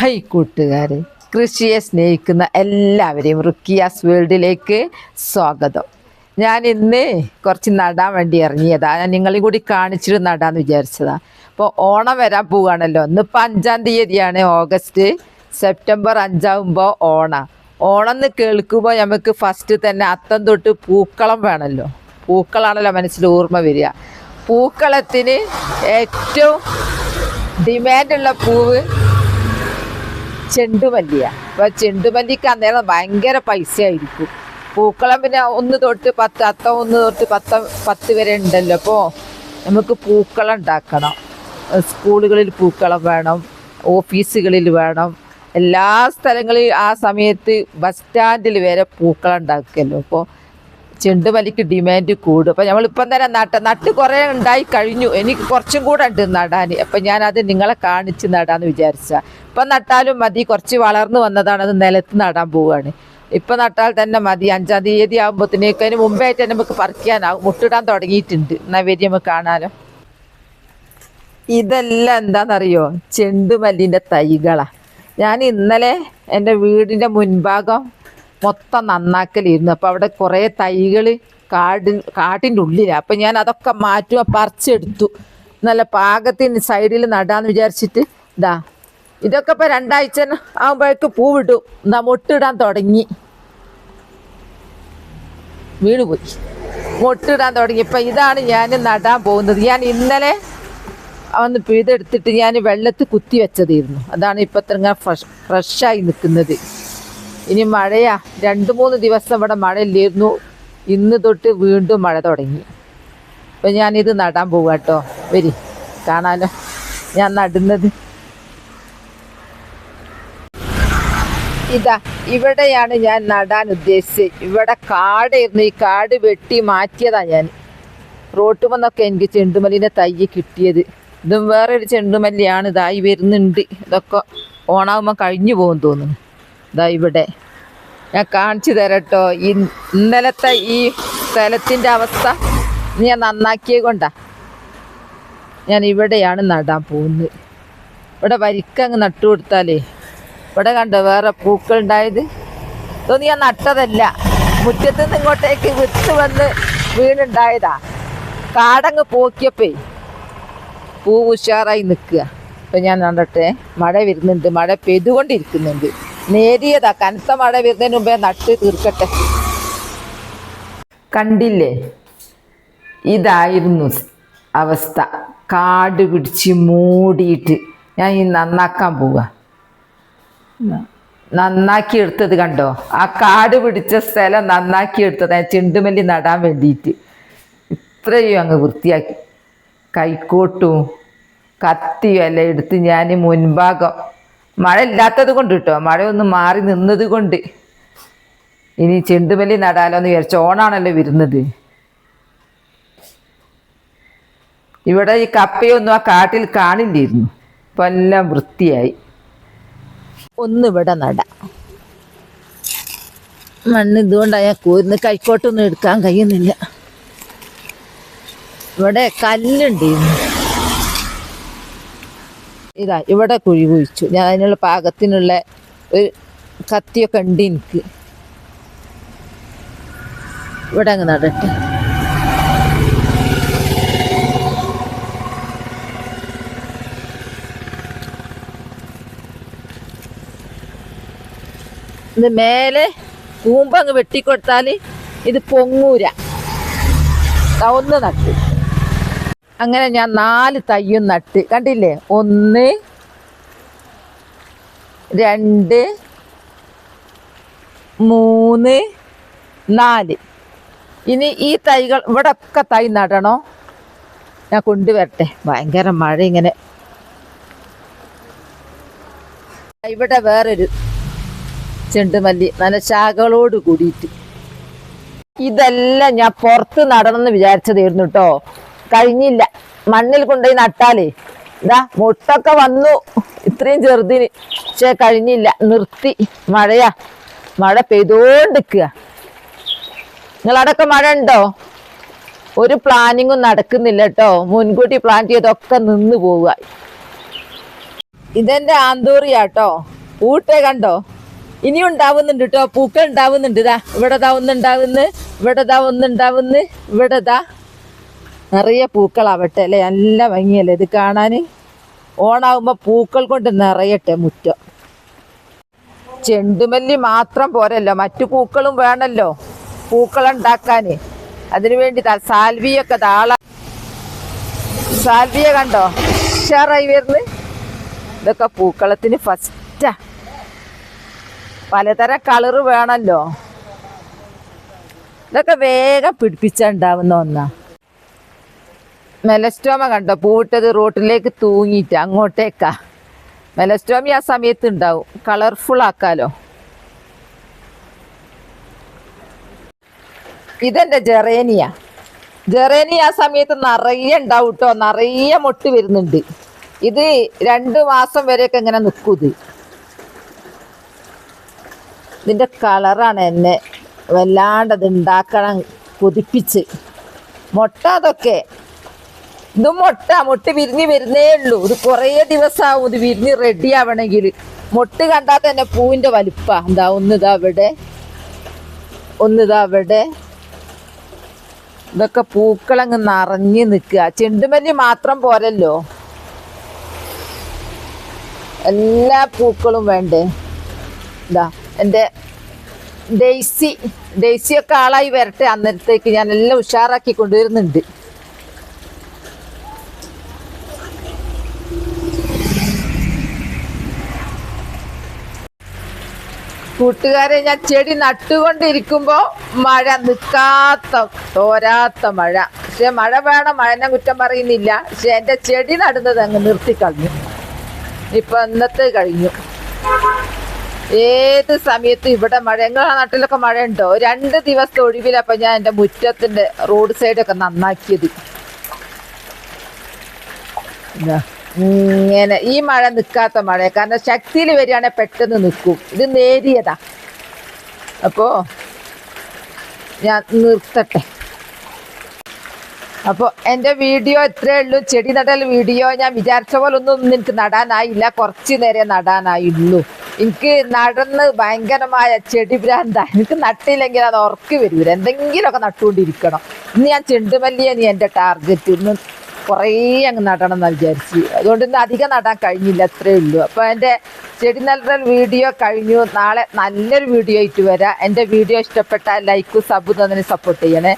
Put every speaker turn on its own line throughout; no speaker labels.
High കൂട്ടുകാരെ കൃഷിയെ സ്നേഹിക്കുന്ന എല്ലാവരെയും റുക്കിയാസ് വേൾഡിലേക്ക് സ്വാഗതം. ഞാൻ ഇന്ന് കുറച്ച് നടാൻ വേണ്ടി ഇറങ്ങിയതാ. ഞാൻ നിങ്ങളെയും കൂടി കാണിച്ചിട്ട് നടാന്ന് വിചാരിച്ചതാ. അപ്പോൾ ഓണം വരാൻ പോവുകയാണല്ലോ ഇന്നിപ്പോൾ അഞ്ചാം തീയതിയാണ് ഓഗസ്റ്റ്. സെപ്റ്റംബർ അഞ്ചാവുമ്പോൾ ഓണം. ഓണം എന്ന് കേൾക്കുമ്പോൾ നമുക്ക് ഫസ്റ്റ് തന്നെ അത്തം തൊട്ട് പൂക്കളം വേണമല്ലോ പൂക്കളാണല്ലോ മനസ്സിൽ ഓർമ്മ വരിക. പൂക്കളത്തിന് ഏറ്റവും ഡിമാൻഡുള്ള പൂവ് ചെണ്ടുമല്ലിയ. അപ്പൊ ചെണ്ടുമല്ലിക്ക് അന്നേരം ഭയങ്കര പൈസ ആയിരിക്കും പൂക്കളം പിന്നെ ഒന്ന് തൊട്ട് പത്ത് അത്തം ഒന്ന് തൊട്ട് പത്ത് പത്ത് വരെ ഉണ്ടല്ലോ. അപ്പോൾ നമുക്ക് പൂക്കളം ഉണ്ടാക്കണം. സ്കൂളുകളിൽ പൂക്കളം വേണം ഓഫീസുകളിൽ വേണം. എല്ലാ സ്ഥലങ്ങളിൽ ആ സമയത്ത് ബസ് സ്റ്റാൻഡിൽ വരെ പൂക്കളം ഉണ്ടാക്കുമല്ലോ അപ്പോൾ ചെണ്ടുമല്ലിക്ക് ഡിമാൻഡ് കൂടും. അപ്പം നമ്മളിപ്പം തന്നെ നട്ട നട്ട് കുറേ ഉണ്ടായി കഴിഞ്ഞു. എനിക്ക് കുറച്ചും കൂടെ ഉണ്ട് നടാൻ. അപ്പം ഞാനത് നിങ്ങളെ കാണിച്ച് നടാന്ന് വിചാരിച്ച. ഇപ്പം നട്ടാലും മതി കുറച്ച് വളർന്നു വന്നതാണ് അത് നിലത്ത് നടാൻ പോവുകയാണ് ഇപ്പം നട്ടാൽ തന്നെ മതി. അഞ്ചാം തീയതി ആകുമ്പോഴത്തേക്ക് അതിന് മുമ്പായിട്ട് തന്നെ നമുക്ക് പറിക്കാനാവും. മുട്ടിടാൻ തുടങ്ങിയിട്ടുണ്ട്. എന്നാൽ വരി നമുക്ക് കാണാനോ ഇതെല്ലാം എന്താണെന്നറിയോ ചെണ്ടുമല്ലിന്റെ തൈകളാണ് ഞാൻ ഇന്നലെ എന്റെ വീടിന്റെ മുൻഭാഗം മൊത്തം നന്നാക്കലിരുന്നു. അപ്പോൾ അവിടെ കുറേ തൈകൾ കാടിൻ കാട്ടിന്റെ ഉള്ളിലാണ് അപ്പം ഞാൻ അതൊക്കെ മാറ്റുക പറിച്ചെടുത്തു. നല്ല പാകത്തിന് സൈഡിൽ നടാന്ന് വിചാരിച്ചിട്ട് ഇതാ ഇതൊക്കെ ഇപ്പോൾ രണ്ടാഴ്ച ആകുമ്പോഴേക്ക് പൂവിടും. എന്താ മൊട്ടിടാൻ തുടങ്ങി. വീണുപോയി. മൊട്ടിടാൻ തുടങ്ങി. ഇപ്പം ഇതാണ് ഞാൻ നടാൻ പോകുന്നത്. ഞാൻ ഇന്നലെ അവന്ന് പിഴുതെടുത്തിട്ട് ഞാൻ വെള്ളത്തിൽ കുത്തി വെച്ചതായിരുന്നു. അതാണ് ഇപ്പം ഇത്ര ഫ്രഷ് ഫ്രഷായി നിൽക്കുന്നത്. ഇനി മഴയാ. രണ്ട് മൂന്ന് ദിവസം ഇവിടെ മഴയില്ലായിരുന്നു. ഇന്ന് തൊട്ട് വീണ്ടും മഴ തുടങ്ങി. അപ്പം ഞാനിത് നടാൻ പോവാ കേട്ടോ വരി. കാണാലോ. ഞാൻ നടുന്നത്. ഇതാ ഇവിടെയാണ് ഞാൻ നടാൻ ഉദ്ദേശിച്ചത്. ഇവിടെ കാടായിരുന്നു. ഈ കാട് വെട്ടി മാറ്റിയതാ ഞാൻ. റോട്ടുമെന്നൊക്കെ എനിക്ക് ചെണ്ടുമല്ലിന്റെ തൈ കിട്ടിയത്. ഇതും വേറൊരു ചെണ്ടുമല്ലിയാണ്. ഇതായി വരുന്നുണ്ട്. ഇതൊക്കെ ഓണാകുമ്പോൾ കഴിഞ്ഞു പോകും തോന്നുന്നു. ഇതാ ഇവിടെ. ഞാൻ കാണിച്ചു തരട്ടോ. ഈ ഇന്നലത്തെ ഈ സ്ഥലത്തിന്റെ അവസ്ഥ ഞാൻ നന്നാക്കിയേ കൊണ്ടാ. ഞാൻ ഇവിടെയാണ് നടാൻ പോകുന്നത്. ഇവിടെ വരിക്കങ്ങ് നട്ടു കൊടുത്താലേ. ഇവിടെ കണ്ടോ വേറെ പൂക്കൾ ഉണ്ടായത്? ഇതൊന്നും ഞാൻ നട്ടതല്ല. മുറ്റത്ത് നിന്ന് ഇങ്ങോട്ടേക്ക് വിത്ത് വന്ന് വീണുണ്ടായതാ. കാടങ്ങ് പോക്കിയപ്പേ. പൂ ഉഷാറായി നിൽക്കുക. ഇപ്പം ഞാൻ നടട്ടെ. മഴ വരുന്നുണ്ട്. മഴ പെയ്തുകൊണ്ടിരിക്കുന്നുണ്ട്. നേരിയതാ. കനത്ത മഴ വരുന്നതിന് മുമ്പേ നട്ട് തീർക്കട്ടെ. കണ്ടില്ലേ? ഇതായിരുന്നു അവസ്ഥ. കാട് പിടിച്ച് മൂടിയിട്ട് ഞാൻ ഈ നന്നാക്കാൻ പോവുക നന്നാക്കി എടുത്തത് കണ്ടോ? ആ കാട് പിടിച്ച സ്ഥലം നന്നാക്കി എടുത്തത്. ഞാൻ ചെണ്ടുമല്ലി നടാൻ വേണ്ടിയിട്ട്. ഇത്രയും അങ്ങ് വൃത്തിയാക്കി. കൈക്കോട്ടും കത്തിയും എല്ലാം എടുത്ത് ഞാൻ മുൻഭാഗം മഴ ഇല്ലാത്തത് കൊണ്ട് കിട്ടോ ഒന്ന് മാറി നിന്നത് കൊണ്ട്. ഇനി ചെണ്ടുമല്ലി നടാലോ എന്ന് വിചാരിച്ചു ഓണാണല്ലോ വരുന്നത്. ഇവിടെ ഈ കപ്പയൊന്നും ആ കാട്ടിൽ കാണില്ലായിരുന്നു. ഇപ്പം എല്ലാം വൃത്തിയായി. ഒന്നിവിടെ നട. മണ്ണ് ഇതുകൊണ്ടാണ് ഞാൻ കൂരുന്ന് കൈക്കോട്ടൊന്നും എടുക്കാൻ കഴിയുന്നില്ല. ഇവിടെ കല്ലുണ്ട് ഇന്ന്. ഇതാ ഇവിടെ കുഴി കുഴിച്ചു. ഞാൻ അതിനുള്ള പാകത്തിനുള്ള ഒരു കത്തിയൊക്കെ ഉണ്ട് എനിക്ക്. ഇവിടെ അങ്ങ് നടട്ടെ. ഇത് മേലെ കൂമ്പങ്ങ് വെട്ടിക്കൊടുത്താൽ ഇത് പൊങ്ങൂര. ഒന്ന് നട്ടു അങ്ങനെ ഞാൻ നാല് തയ്യും നട്ട്. കണ്ടില്ലേ? ഒന്ന് രണ്ട് മൂന്ന് നാല്. ഇനി ഈ തൈകൾ ഇവിടെ ഒക്കെ തൈ നടണോ? ഞാൻ കൊണ്ടുവരട്ടെ. ഭയങ്കര മഴ ഇങ്ങനെ. ഇവിടെ വേറൊരു ചെണ്ടുമല്ലി നല്ല ശാഖകളോട് കൂടിയിട്ട്. ഇതെല്ലാം ഞാൻ പുറത്ത് നടണമെന്ന് വിചാരിച്ചതായിരുന്നു കേട്ടോ കഴിഞ്ഞില്ല. മണ്ണിൽ കൊണ്ടുപോയി നട്ടാലേ. ഇതാ മുട്ടൊക്കെ വന്നു. ഇത്രയും ചെറുതിന് പക്ഷെ കഴിഞ്ഞില്ല. നിർത്തി. മഴയാ. മഴ പെയ്തോണ്ടിരിക്കുക. നിങ്ങളവിടെയൊക്കെ മഴ ഉണ്ടോ? ഒരു പ്ലാനിങ്ങും നടക്കുന്നില്ല കേട്ടോ. മുൻകൂട്ടി പ്ലാൻ ചെയ്തൊക്കെ നിന്ന് പോവുക. ഇതെന്റെ ആന്തൂറിയാട്ടോ ഊട്ടെ കണ്ടോ? ഇനി ഉണ്ടാവുന്നുണ്ട് കേട്ടോ. പൂക്കൾ ഉണ്ടാവുന്നുണ്ട്. ഇതാ ഇവിടെ ദാ ഒന്നുണ്ടാവുന്നു ഇവിടെ ദാ ഒന്നുണ്ടാവുന്നു ഇവിടെ ദാ നിറയെ പൂക്കളാവട്ടെ അല്ലേ? നല്ല ഭംഗിയല്ലേ? ഇത് കാണാൻ ഓണാവുമ്പോൾ പൂക്കൾ കൊണ്ട് നിറയട്ടെ മുറ്റം. ചെണ്ടുമല്ലി മാത്രം പോരല്ലോ. മറ്റു പൂക്കളും വേണമല്ലോ പൂക്കളുണ്ടാക്കാൻ. അതിനുവേണ്ടി സാൽവിയൊക്കെ താള സാൽവിയ കണ്ടോ? ഉഷാറായി വരുന്നു. ഇതൊക്കെ പൂക്കളത്തിന് ഫസ്റ്റാ. പലതരം കളറ് വേണമല്ലോ ഇതൊക്കെ വേഗം പിടിപ്പിച്ചുണ്ടാവുന്ന ഒന്നാ. മെലസ്റ്റോമ കണ്ടോ? പൂവിട്ടത് റോട്ടിലേക്ക് തൂങ്ങിയിട്ട് അങ്ങോട്ടേക്കാ. മെലസ്റ്റോമി ആ സമയത്ത് ഉണ്ടാവും കളർഫുൾ ആക്കാലോ. ഇതെന്റെ ജെറേനിയ? ജെറേനിയ ആ സമയത്ത് നിറയെ ഉണ്ടാവും കേട്ടോ നിറയെ മൊട്ട് വരുന്നുണ്ട്. ഇത് രണ്ട് മാസം വരെയൊക്കെ ഇങ്ങനെ നിൽക്കും ഇത്. ഇതിന്റെ കളറാണ് എന്നെ വല്ലാണ്ടത് ഉണ്ടാക്കണം കൊതിപ്പിച്ച്. മുട്ട അതൊക്കെ ഇത് മുട്ട മുട്ട വിരിഞ്ഞ് വരുന്നേ ഉള്ളൂ. ഇത് കുറേ ദിവസമാവും ഇത് വിരിഞ്ഞ് റെഡി ആവണമെങ്കിൽ. മുട്ട കണ്ടാൽ തന്നെ പൂവിന്റെ വലുപ്പ. എന്താ ഒന്നിതാ അവിടെ. ഒന്നിതാ അവിടെ. ഇതൊക്കെ പൂക്കളങ്ങ് നിറഞ്ഞ് നിൽക്കുക. ചെണ്ടുമല്ലി മാത്രം പോരല്ലോ. എല്ലാ പൂക്കളും വേണ്ടേ? എന്താ എന്റെ ഡെയ്സി. ഡെയ്സിയൊക്കെ ആളായി വരട്ടെ. അന്നേരത്തേക്ക് ഞാൻ എല്ലാം ഉഷാറാക്കി കൊണ്ടുവരുന്നുണ്ട്. കൂട്ടുകാരെ ഞാൻ ചെടി നട്ടുകൊണ്ടിരിക്കുമ്പോ മഴ നിൽക്കാത്ത തോരാത്ത മഴ. പക്ഷെ മഴ വേണം മഴനെ കുറ്റം പറയുന്നില്ല. പക്ഷെ എന്റെ ചെടി നടുന്നത് അങ്ങ് നിർത്തിക്കളഞ്ഞു ഇപ്പൊ ഇന്നത്തെ കഴിഞ്ഞു. ഏത് സമയത്ത് ഇവിടെ മഴ നിങ്ങളെ നാട്ടിലൊക്കെ മഴ ഉണ്ടോ രണ്ട് ദിവസത്തെ ഒഴിവിലപ്പൊ ഞാൻ എന്റെ മുറ്റത്തിന്റെ റോഡ് സൈഡൊക്കെ നന്നാക്കിയത്. ഇതാ, ഇങ്ങനെ ഈ മഴ നിൽക്കാത്ത മഴ. കാരണം ശക്തിയിൽ വരികയാണെങ്കിൽ പെട്ടെന്ന് നിൽക്കും. ഇത് നേരിയതാ. അപ്പോ ഞാൻ നിർത്തട്ടെ. അപ്പോൾ എന്റെ വീഡിയോ ഇത്രയേ ഉള്ളൂ. ചെടി നടൽ വീഡിയോ ഞാൻ വിചാരിച്ച പോലെ ഒന്നും എനിക്ക് നടാനായില്ല. കുറച്ച് നേരെ നടാനായുള്ളൂ. എനിക്ക് നടന്ന് ഭയങ്കരമായ ചെടി ഭ്രാന്ത എനിക്ക് നട്ടില്ലെങ്കിൽ അത് ഉറക്കി വരൂല. എന്തെങ്കിലുമൊക്കെ നട്ടുകൊണ്ടിരിക്കണം. ഇന്ന് ഞാൻ ചെണ്ടുമല്ലിയെ നീ എന്റെ ടാർഗറ്റ്. ഇന്ന് കുറേ അങ്ങ് നടണം എന്നാണ് വിചാരിച്ച്. അതുകൊണ്ട് ഇന്ന് അധികം നടാൻ കഴിഞ്ഞില്ല അത്രേ ഉള്ളൂ. അപ്പോൾ എന്റെ ചെടി നടൽ വീഡിയോ കഴിഞ്ഞു. നാളെ നല്ലൊരു വീഡിയോ ആയിട്ട് വരാം. എന്റെ വീഡിയോ ഇഷ്ടപ്പെട്ടാൽ ലൈക്കും സബ് തന്നെ സപ്പോർട്ട് ചെയ്യണേ.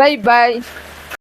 Bye bye.